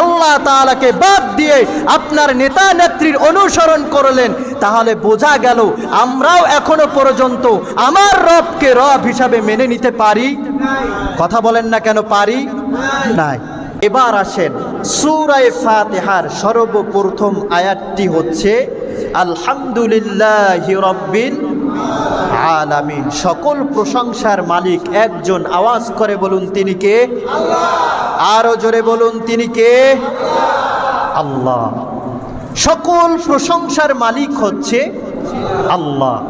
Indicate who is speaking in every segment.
Speaker 1: আল্লাহ তাআলাকে বাদ দিয়ে আপনার নেতা নেত্রীর অনুসরণ করলেন, তাহলে বোঝা গেল আমরাও এখনও পর্যন্ত আমার রবকে রব হিসাবে মেনে নিতে পারি? কথা বলেন না কেন পারি? নাই। এবার আসেন, সুরায় ফাতেহার সর্বপ্রথম আয়াতটি হচ্ছে, আলহামদুলিল্লাহ রব্বিল আলামিন। সকল প্রশংসার মালিক একজন আওয়াজ করে বলুন তিনি কে? আরও জোরে বলুন তিনি কে? আল্লাহ। সকল প্রশংসার মালিক হচ্ছে আল্লাহ।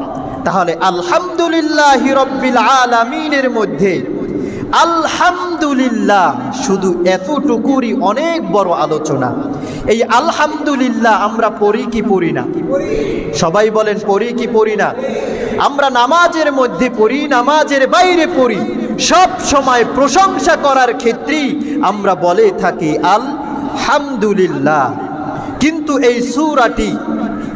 Speaker 1: তাহলে আলহামদুলিল্লাহ রব্বিল আলামিনের মধ্যে আলহামদুলিল্লাহ শুধু এতটুকুরই অনেক বড় আলোচনা। এই আলহামদুলিল্লাহ আমরা পড়ি কি পড়ি না? সবাই বলেন, পড়ি কি পড়ি না? আমরা নামাজের মধ্যে পড়ি, নামাজের বাইরে পড়ি। সব সময় প্রশংসা করার ক্ষেত্রেই আমরা বলে থাকি আলহামদুলিল্লাহ। কিন্তু এই সুরাটি,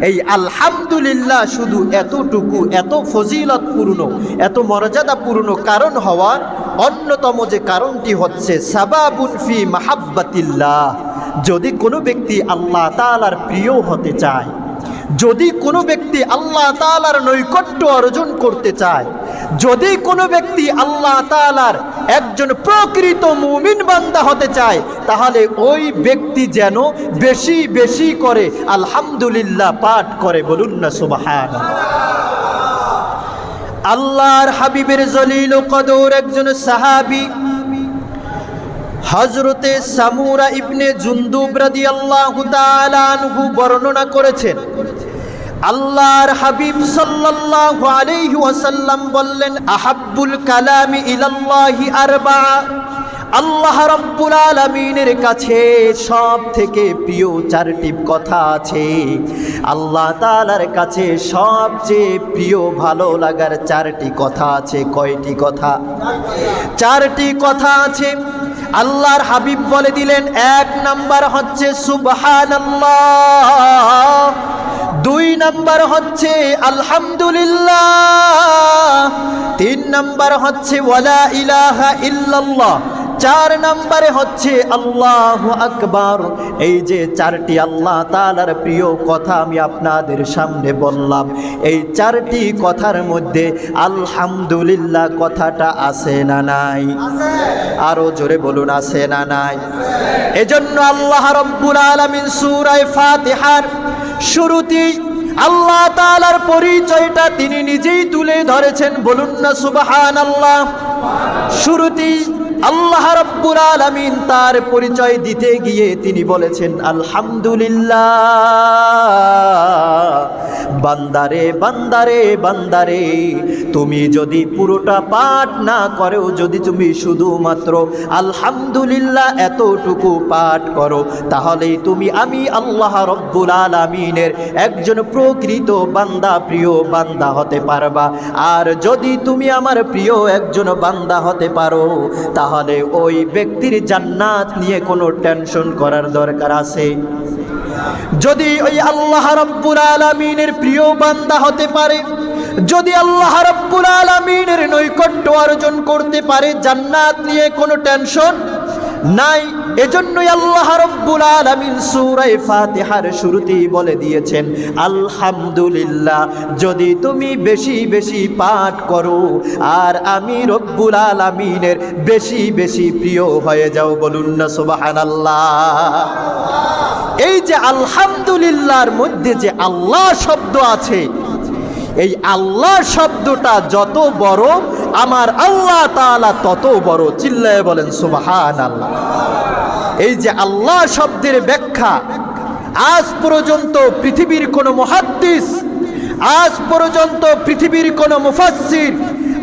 Speaker 1: এই আলহামদুলিল্লাহ শুধু এতটুকু, এত ফজিলতপূর্ণ, এত মর্যাদাপূর্ণ কারণ হওয়ার অন্যতম যে কারণটি হচ্ছে সাবাবুন ফি মাহাব্বাতিল্লাহ। যদি কোনো ব্যক্তি আল্লাহ তালার প্রিয় হতে চায়, যদি কোনো ব্যক্তি আল্লাহ তালার নৈকট্য অর্জন করতে চায়, যদি কোনো ব্যক্তি আল্লাহ তালার একজন প্রকৃত মুমিন বান্দা হতে চায়, তাহলে ওই ব্যক্তি যেন বেশি বেশি করে আলহামদুলিল্লাহ পাঠ করে বলুন না সুবাহান আল্লাহর হাবিবের জলিল কদর একজন সাহাবী হজরতে সামুরা ইবনে জুন্দুব রাদিয়াল্লাহু তাআলা আনহু বর্ণনা করেছেন, আল্লাহর হাবিব সাল্লাল্লাহু আলাইহি ওয়াসাল্লাম বললেন, আহাব্বুল কালামি ইলাল্লাহি আরবা আল্লাহ রাব্বুল আলামিনের কাছে সব থেকে প্রিয় চারটি কথা আছে। আল্লাহ তাআলার কাছে সবচেয়ে প্রিয় ভালো লাগার চারটি কথা আছে। কয়টি কথা? চারটি কথা আছে। আল্লাহর হাবিব বলে দিলেন, এক নাম্বার হচ্ছে সুবহান দুই নাম্বার হচ্ছে আলহামদুলিল্লাহ, তিন নাম্বার হচ্ছে ওয়ালা ইলাহা ইল্লাল্লাহ। চার নম্বরে হচ্ছে আল্লাহ আকবার। এই যে চারটি আল্লাহ তালার প্রিয় কথা আমি আপনাদের সামনে বললাম। এই চারটি কথার মধ্যে আলহামদুলিল্লাহ কথাটা আছে না নাই? আরও জোরে বলুন, আছে না নাই? এজন্য আল্লাহ রব্বুল আলমিন সুরায় ফাতিহার শুরুতেই আল্লাহ তালার পরিচয়টা তিনি নিজেই তুলে ধরেছেন। বলুন না সুবাহান আল্লাহ শুরুতেই আল্লাহ রব্বুল আলমিন তার পরিচয় দিতে গিয়ে তিনি বলেছেন আলহামদুলিল্লাহ। বান্দারে বান্দারে বান্দারে, তুমি যদি পুরোটা পাঠ না করেও, যদি তুমি শুধুমাত্র আলহামদুলিল্লাহ এতটুকু পাঠ করো, তাহলেই তুমি, আমি আল্লাহ রব্বুল আলামিনের একজন প্রকৃত বান্দা, প্রিয় বান্দা হতে পারবা। আর যদি তুমি আমার প্রিয় একজন বান্দা হতে পারো, তাহলে ওই ব্যক্তির জান্নাত নিয়ে কোনো টেনশন করার দরকার আছে? যদি ওই আল্লাহ রব্বুল আলমিনের প্রিয় বান্দা হতে পারে, যদি আল্লাহ রব্বুল আলমিনের নৈকট্য অর্জন করতে পারে, জান্নাত নিয়ে কোনো টেনশন নাই। এজন্যই আল্লাহ রব্বুল আলামিন সূরায়ে ফাতিহার শুরুতেই বলে দিয়েছেন, আলহামদুলিল্লাহ, যদি তুমি বেশি বেশি পাঠ করো, আর আমি রব্বুল আলামিনের বেশি বেশি প্রিয় হয়ে যাও। বলুন না, সুবহানাল্লাহ। এই যে আলহামদুলিল্লাহর মধ্যে যে আল্লাহ শব্দ আছে, এই আল্লাহ শব্দটা যত বড়, আমার আল্লাহ তাআলা তত বড়। চিল্লায় বলেন সুবহান আল্লাহ এই যে আল্লাহ শব্দের ব্যাখ্যা, আজ পর্যন্ত পৃথিবীর কোনো মহাদ্দিস, আজ পর্যন্ত পৃথিবীর কোনো মুফাসসির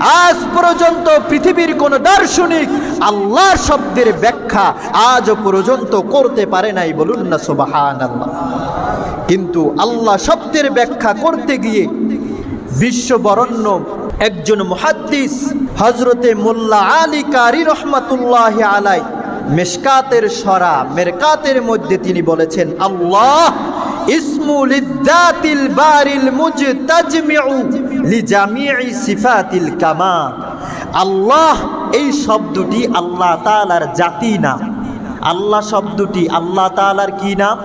Speaker 1: আজ পর্যন্ত পৃথিবীর কোন দার্শনিক আল্লাহ শব্দের ব্যাখ্যা আজ পর্যন্ত করতে পারে নাই বলুন না সুবাহান আল্লাহ কিন্তু আল্লাহ শব্দের ব্যাখ্যা করতে গিয়ে বিশ্ববরণ্য একজন মুহাদ্দিস হজরতে মোল্লা আলী কারি রহমাতুল্লাহ আলাই মেশকাতের সরা, মেরকাতের মধ্যে তিনি বলেছেন, আল্লাহ ইসমুল বারিল মুজতাজমিউ সিফাতিল কামাল। আল্লাহ এই শব্দটি আল্লাহ তালার জাতি নাম আল্লাহ শব্দটি আল্লাহ তালার কি নাম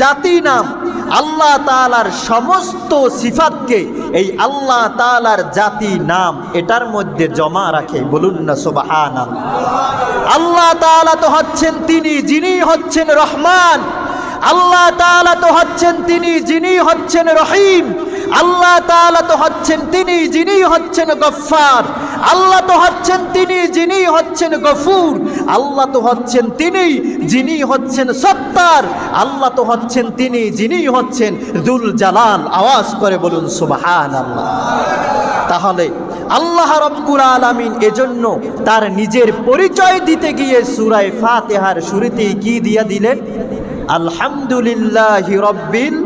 Speaker 1: জাতি নাম আল্লাহ তালার সমস্ত সিফাতকে এই আল্লাহ তালার জাতি নাম এটার মধ্যে জমা রাখে। বলুন না সুবহান আল্লাহ তাআলা তো হচ্ছেন তিনি, যিনি হচ্ছেন রহমান। আল্লাহ তাআলা তো হচ্ছেন তিনি, যিনি হচ্ছেন রহিম। আল্লাহ তাআলা তো হচ্ছেন তিনি যিনি হচ্ছেন গফার আল্লাহ তো হচ্ছেন তিনি যিনি হচ্ছেন গফুর। আল্লাহ তো হচ্ছেন তিনি যিনি হচ্ছেন সত্তার। আল্লাহ তো হচ্ছেন তিনি যিনি হচ্ছেন দুল জালাল আওয়াজ করে বলুন সুবাহান আল্লাহ তাহলে আল্লাহ রব্বুল আলামিন এজন্য তার নিজের পরিচয় দিতে গিয়ে সূরায়ে ফাতেহার শুরুতেই কি দিয়া দিলেন? আলহামদুলিল্লাহি রব্বিল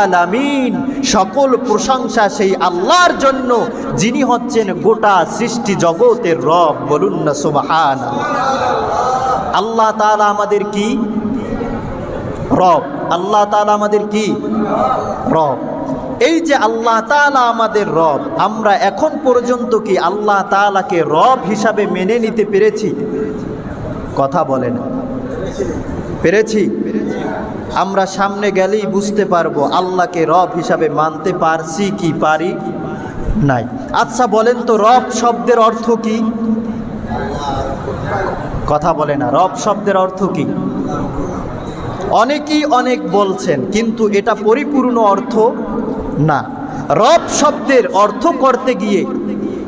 Speaker 1: আলামিন। সকল প্রশংসা সেই আল্লাহর জন্য, যিনি হচ্ছেন গোটা সৃষ্টি জগতের রব। বলুন না সুবহান আল্লাহ তাআলা আমাদের কি? রব। আল্লাহ তাআলা আমাদের কি? রব। এই যে আল্লাহ তাআলা আমাদের রব, আমরা এখন পর্যন্ত কি আল্লাহ তাআলাকে রব হিসাবে মেনে নিতে পেরেছি? কথা বলেন। পেরেছি? আমরা সামনে গেলেই বুঝতে পারব আল্লাহকে রব হিসাবে মানতে পারছি কি পারি নাই। আচ্ছা বলেন তো, রব শব্দের অর্থ কি? কথা বলে না, রব শব্দের অর্থ কি? অনেকেই অনেক বলছেন, কিন্তু এটা পরিপূর্ণ অর্থ না। রব শব্দের অর্থ করতে গিয়ে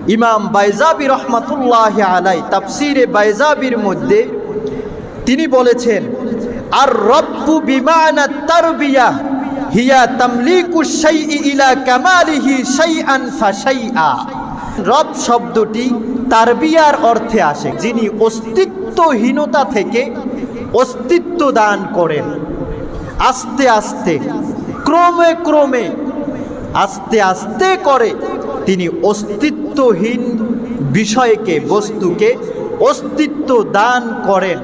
Speaker 1: ইমাম বাইজাবি রহমাতুল্লাহ আলাই তাফসিরে বাইজাবির মধ্যে তিনি বলেছেন আর রব্বু বিমানা তারবিয়া, হিয়া তামলিকু শাইই ইলা কামালিহি শাইআন ফাশাইআ। রব শব্দটি তারবিয়ার অর্থে আসে, যিনি অস্তিত্বহীনতা থেকে অস্তিত্ব দান করেন। আস্তে আস্তে, ক্রমে ক্রমে, আস্তে আস্তে করে তিনি অস্তিত্বহীন বিষয়কে, বস্তুকে অস্তিত্ব দান করেন।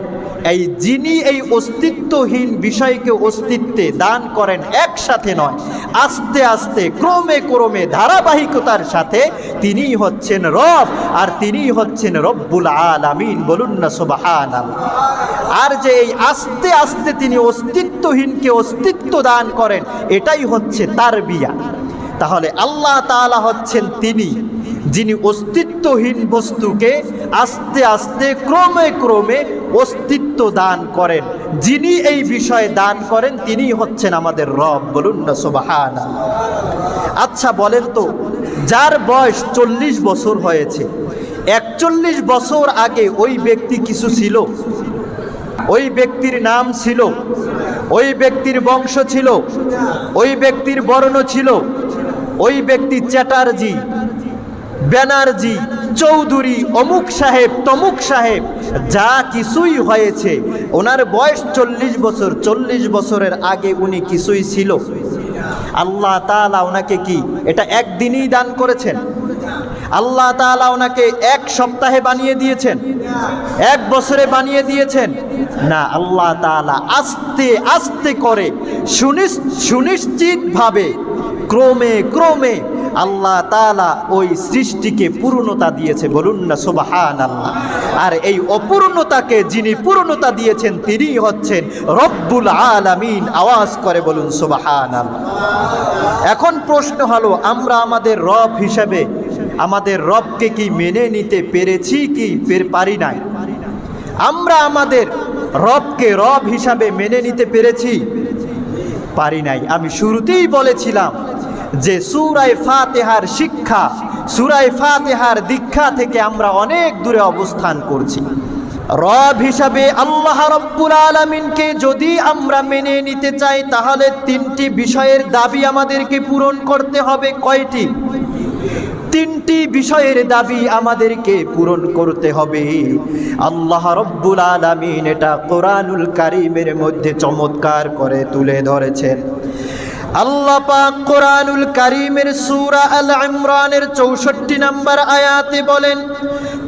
Speaker 1: এই যিনি এই অস্তিত্বহীন বিষয়কে অস্তিত্বে দান করেন একসাথে নয়, আস্তে আস্তে, ক্রমে ক্রমে ধারাবাহিকতার সাথে তিনি হচ্ছেন রব আর তিনি হচ্ছেন রব্বুল আলামিন। বলুন না সুবাহান আর যে এই আস্তে আস্তে তিনি অস্তিত্বহীনকে অস্তিত্ব দান করেন, এটাই হচ্ছে তার বিয়া তাহলে আল্লাহ তাআলা হচ্ছেন তিনি, যিনি অস্তিত্বহীন বস্তুকে আস্তে আস্তে, ক্রমে ক্রমে অস্তিত্ব দান করেন। যিনি এই বিষয়ে দান করেন তিনি হচ্ছেন আমাদের রব। বলুন না সোবাহান আচ্ছা বলেন তো, যার বয়স চল্লিশ বছর হয়েছে, একচল্লিশ বছর আগে ওই ব্যক্তি কিছু ছিল? ওই ব্যক্তির নাম ছিল, ওই ব্যক্তির বংশ ছিল, ওই ব্যক্তির বর্ণ ছিল, ওই ব্যক্তি চ্যাটার্জি, ব্যানার্জি চৌধুরী অমুক সাহেব, তমুক সাহেব, যা কিছুই হয়েছে। ওনার বয়স চল্লিশ বছর, চল্লিশ বছরের আগে উনি কিছুই ছিল। আল্লাহ তাআলা ওনাকে কি, এটা একদিনই দান করেছেন? আল্লাহ তাআলা ওনাকে এক সপ্তাহে বানিয়ে দিয়েছেন? এক বছরে বানিয়ে দিয়েছেন? না, আল্লাহ তাআলা আস্তে আস্তে করে সুনিশ্চিতভাবে ক্রমে ক্রমে আল্লাহ তাআলা ওই সৃষ্টিকে পূর্ণতা দিয়েছে, বলুন না সুবাহান আল্লাহ আর এই অপূর্ণতাকে যিনি পূর্ণতা দিয়েছেন তিনি হচ্ছেন রব্বুল আলামিন। আওয়াজ করে বলুন সুবাহান আল্লাহ এখন প্রশ্ন হলো, আমরা আমাদের রব হিসেবে আমাদের রবকে কি মেনে নিতে পেরেছি কি পারি নাই? আমরা আমাদের রবকে রব হিসাবে মেনে নিতে পেরেছি, পারি নাই। আমি শুরুতেই বলেছিলাম যে সুরায় ফাতেহার শিক্ষা, সুরায় ফাতেহার দীক্ষা থেকে আমরা অনেক দূরে অবস্থান করছি। রব হিসাবে আল্লাহ রব্বুল আলমিনকে যদি আমরা মেনে নিতে চাই, তাহলে তিনটি বিষয়ের দাবি আমাদেরকে পূরণ করতে হবে। কয়টি? তিনটি বিষয়ের দাবি আমাদেরকে পূরণ করতে হবে। আল্লাহ রব্বুল আলামিন এটা কোরআনুল কারিমের মধ্যে চমৎকার করে তুলে ধরেছেন। আল্লাহ পাক কোরআনুল কারিমের সূরা আল ইমরানের 64 নম্বর আয়াতে বলেন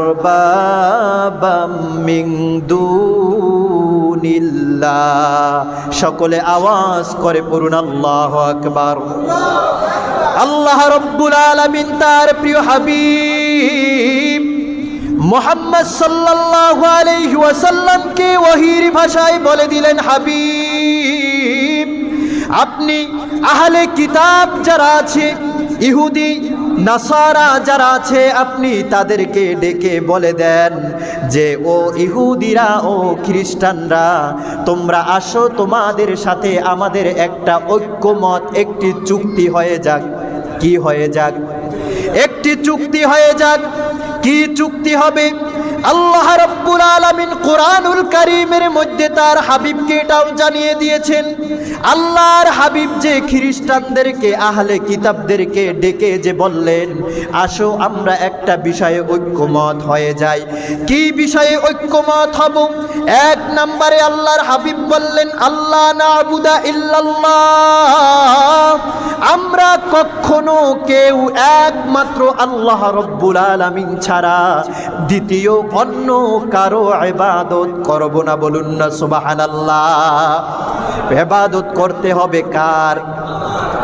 Speaker 1: আরবাবাম মিং দুনিল্লাহ। সকলে আওয়াজ করে পড়ুন, আল্লাহ আকবার। আল্লাহ রব্বুল আলমিন তার প্রিয় হাবিব মোহাম্মদ সাল্লাল্লাহু আলাইহি ওহির ভাষায় বলে দিলেন, হাবিব, আপনি আহলে কিতাব যারা আছে, ইহুদি নাসারা যারা আছে, আপনি তাদেরকে ডেকে বলে দেন যে, ও ইহুদিরা, ও খ্রিস্টানরা, তোমরা আসো, তোমাদের সাথে আমাদের একটা ঐক্যমত, একটি চুক্তি হয়ে যাক। কি হয়ে যাক? একটি চুক্তি হয়ে যাক। কি চুক্তি হবে? আল্লাহ রাব্বুল আলামিন কোরআনুল কারীমের মধ্যে তার হাবিবকে এটাও জানিয়ে দিয়েছেন, আল্লাহর হাবিব যে খ্রিস্টানদেরকে, আহলে কিতাবদেরকে ডেকে যে বললেন, আসো আমরা একটা বিষয়ে ঐক্যমত হয়ে যাই। কি বিষয়ে ঐক্যমত হব? এক নম্বরে আল্লাহর হাবিব বললেন আল্লাহ নাবুদা ইল্লাল্লাহ। আমরা কখনো কেউ একমাত্র আল্লাহ রব্বুল আলামিন ছাড়া, দ্বিতীয় অন্য কারও এবাদত করব না বলুন না সুবাহান আল্লাহ এবাদত করতে হবে কার?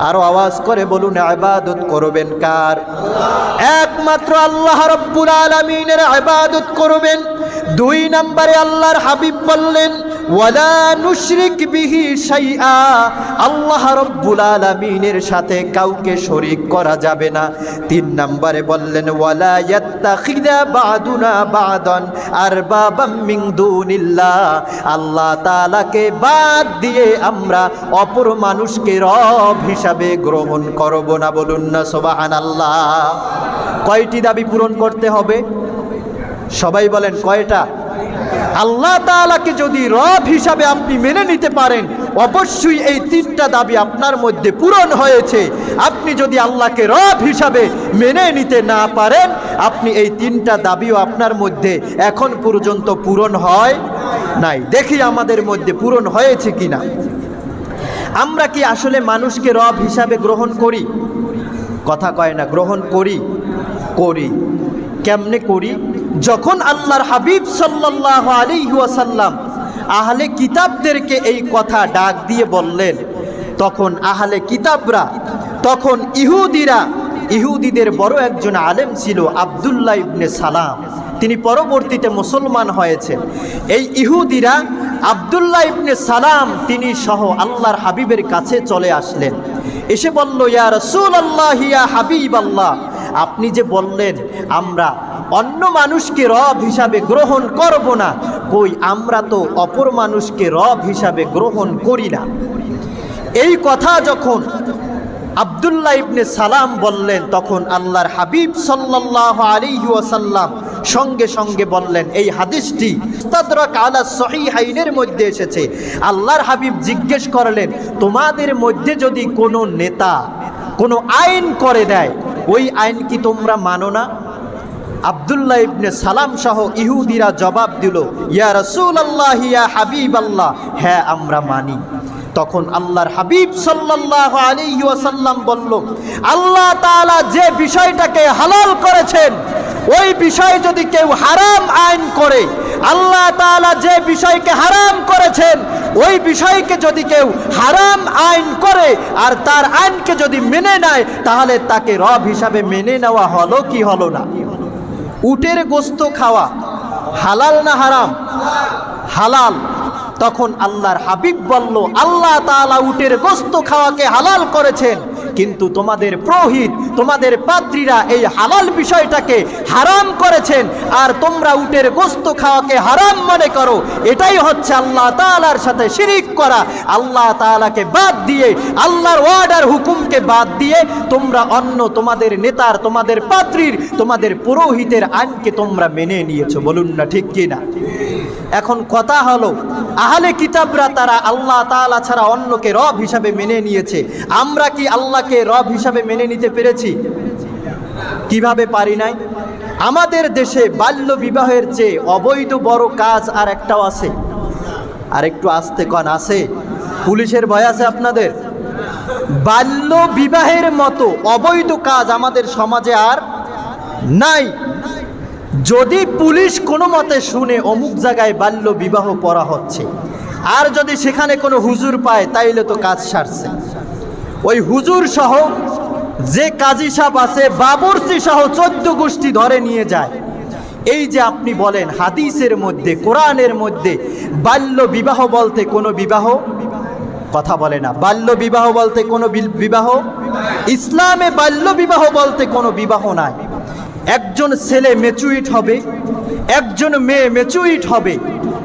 Speaker 1: আরও আওয়াজ করে বলুন আবাদত করবেন কার? একমাত্র আল্লাহ রব্বুল আলমিনের আবাদত করবেন। দুই নম্বরে আল্লাহর হাবিব বললেন ওয়ালা নুশরিক বিহি শাইআ। আল্লাহ রব্বুল আলামিনের সাথে কাউকে শরীক করা যাবে না। তিন নম্বরে বললেন, ওয়ালা ইয়াত্তাখিদা বাদুনা বাদান আরবাবাম মিন দুনিল্লাহ। আল্লাহ তাআলাকে বাদ দিয়ে আমরা অপর মানুষকে রব হিসাবে গ্রহণ করব না বলুন না, সুবহানাল্লাহ। কয়টি দাবি পূরণ করতে হবে? সবাই বলেন, কয়টা? আল্লাহ তাআলাকে যদি রব হিসাবে আপনি মেনে নিতে পারেন, অবশ্যই এই তিনটা দাবি আপনার মধ্যে পূরণ হয়েছে। আপনি যদি আল্লাহকে রব হিসাবে মেনে নিতে না পারেন, আপনি এই তিনটা দাবিও আপনার মধ্যে এখন পর্যন্ত পূরণ হয় নাই। দেখি আমাদের মধ্যে পূরণ হয়েছে কিনা। আমরা কি আসলে মানুষকে রব হিসাবে গ্রহণ করি? কথা কয় না, গ্রহণ করি। করি। কেমনে করি? যখন আল্লাহর হাবিব সাল্লাহ আলিহাসাল্লাম আহলে কিতাবদেরকে এই কথা ডাক দিয়ে বললেন, তখন আহলে কিতাবরা, তখন ইহুদিরা, ইহুদিদের বড় একজন আলেম ছিল আবদুল্লাহ ইবনে সালাম, তিনি পরবর্তীতে মুসলমান হয়েছেন। এই ইহুদিরা আবদুল্লাহ ইবনে সালাম, তিনি সহ আল্লাহর হাবিবের কাছে চলে আসলেন। এসে বলল, ইয়া রসুল আল্লাহ ইয়া হাবিব আল্লাহ আপনি যে বললেন, আমরা অন্য মানুষকে রব হিসাবে গ্রহণ করব না। কই, আমরা তো অপর মানুষকে রব হিসাবে গ্রহণ করি না। এই কথা যখন আবদুল্লাহ ইবনে সালাম বললেন, তখন আল্লাহর হাবিব সাল্লাহ আলিহি ওয়াসাল্লাম সঙ্গে সঙ্গে বললেন, এই হাদিসটি মুস্তাদরাক আলা সহিহাইনের মধ্যে এসেছে। আল্লাহর হাবিব জিজ্ঞেস করলেন, তোমাদের মধ্যে যদি কোনো নেতা কোনো আইন করে দেয়, ওই আইন কি তোমরা মানো না? আবদুল্লাহ ইবনে সালাম সহ ইহুদিরা জবাব দিল, ইয়া রসুল আল্লাহ ইয়া হাবিব আল্লাহ হ্যাঁ আমরা মানি। তখন আল্লাহর হাবিব সাল্লাহ আলী ওয়াসাল্লাম বলল, আল্লাহ তাআলা যে বিষয়টাকে হালাল করেছেন, ওই বিষয় যদি কেউ হারাম আইন করে, আল্লাহ তাআলা যে বিষয়কে হারাম করেছেন, ওই বিষয়কে যদি কেউ হারাম আইন করে আর তার আইনকে যদি মেনে নেয়, তাহলে তাকে রব হিসাবে মেনে নেওয়া হলো কি হলো না? উটের গোস্ত খাওয়া, হালাল না হারাম? হালাল। তখন আল্লাহর হাবিব বলল, আল্লাহ তালা উটের গোস্ত খাওয়াকে হালাল করেছেন। কিন্তু তোমাদের প্রহিত, তোমাদের পাত্রীরা এই হালাল বিষয়টাকে হারাম করেছেন আর তোমরা উটের গোস্ত খাওয়াকে হারাম মনে করো। এটাই হচ্ছে আল্লাহ তাআলার সাথে শিরিক করা। আল্লাহ তাআলাকে বাদ দিয়ে, আল্লাহর ওয়ার্ডার হুকুমকে বাদ দিয়ে তোমরা অন্য তোমাদের নেতার, তোমাদের পাত্রীর তোমাদের পুরোহিতের আইনকে তোমরা মেনে নিয়েছো। বলুন না ঠিক কি না এখন কথা হলো, আহলে কিতাবরা তারা আল্লাহ তাআলা ছাড়া অন্যকে রব হিসাবে মেনে নিয়েছে। আমরা কি আল্লাহকে রব হিসাবে মেনে নিতে পেরেছি। কীভাবে পারি নাই? আমাদের দেশে বাল্য বিবাহের চেয়ে অবৈধ বড় কাজ আর একটাও আছে। আর একটু আসতে কন, আছে? পুলিশের ভয় আছে আপনাদের? বাল্য বিবাহের মতো অবৈধ কাজ আমাদের সমাজে আর নাই। যদি পুলিশ কোনো মতে শুনে অমুক জায়গায় বাল্য বিবাহ করা হচ্ছে, আর যদি সেখানে কোনো হুজুর পায়, তাইলে তো কাজ সারছে। ওই হুজুর সহ যে কাজী সাহেব আছে বাবরসি সহ চোদ্দ গোষ্ঠী ধরে নিয়ে যায়। এই যে আপনি বলেন, হাদিসের মধ্যে, কোরআনের মধ্যে, বাল্য বিবাহ বলতে কোনো বিবাহ? কথা বলে না। বাল্য বিবাহ বলতে কোনো বিবাহ? ইসলামে বাল্য বিবাহ বলতে কোনো বিবাহ নাই। একজন ছেলে মেচুইট হবে একজন মেয়ে মেচুইট হবে,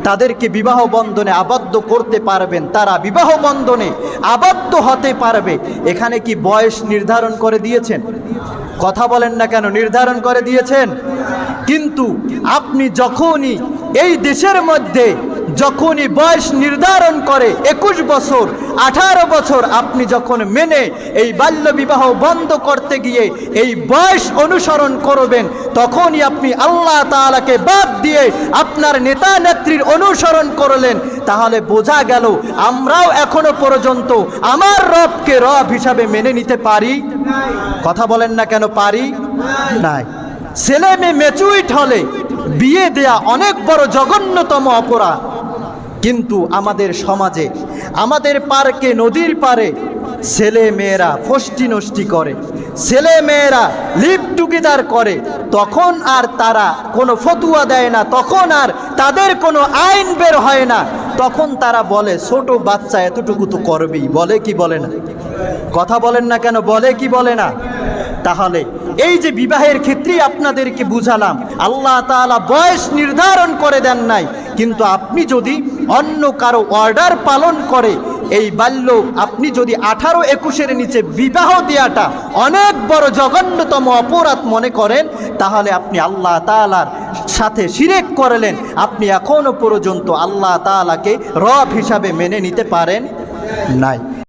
Speaker 1: তাদেরকে বিবাহ বন্ধনে আবদ্ধ করতে পারবেন। তারা বিবাহ বন্ধনে আবদ্ধ হতে পারবে। এখানে কি বয়স নির্ধারণ করে দিয়েছেন? কথা বলেন না কেন, নির্ধারণ করে দিয়েছেন? কিন্তু আপনি যখনই এই দেশের মধ্যে যখনই বয়স নির্ধারণ করে একুশ বছর, আঠারো বছর, আপনি যখন মেনে এই বাল্য বিবাহ বন্ধ করতে গিয়ে এই বয়স অনুসরণ করবেন, তখনই আপনি আল্লাহ তাআলাকে বাদ দিয়ে আপনার নেতা নেত্রীর অনুসরণ করলেন। তাহলে বোঝা গেল, আমরাও এখনও পর্যন্ত আমার রবকে রব হিসাবে মেনে নিতে পারি? কথা বলেন না কেন পারি? নাই। ছেলে মেয়ে মেচুইট হলে বিয়ে দেয়া অনেক বড় জঘন্যতম অপরাধ। কিন্তু আমাদের সমাজে, আমাদের পার্কে, নদীর পারে ছেলে মেয়েরা ফষ্টি নষ্টি করে ছেলে মেয়েরা লিপ টুগেদার করে, তখন আর তারা কোনো ফতুয়া দেয় না, তখন আর তাদের কোনো আইন বের হয় না। তখন তারা বলে, ছোট বাচ্চা এতটুকু তো করবেই। বলে কি বলে না? কথা বলেন না কেন? বলে কি বলে না? তাহলে এই যে বিবাহের ক্ষেত্রেই আপনাদেরকে বুঝালাম, আল্লাহ তাআলা বয়স নির্ধারণ করে দেন নাই। কিন্তু আপনি যদি অন্য কারও অর্ডার পালন করে, এই বাল্য আপনি যদি আঠারো একুশের নিচে বিবাহ দেওয়াটা অনেক বড় জঘন্যতম অপরাধ মনে করেন, তাহলে আপনি আল্লাহ তালার সাথে সিরেক করলেন। আপনি এখনও পর্যন্ত আল্লাহ তালাকে রব হিসাবে মেনে নিতে পারেন নাই।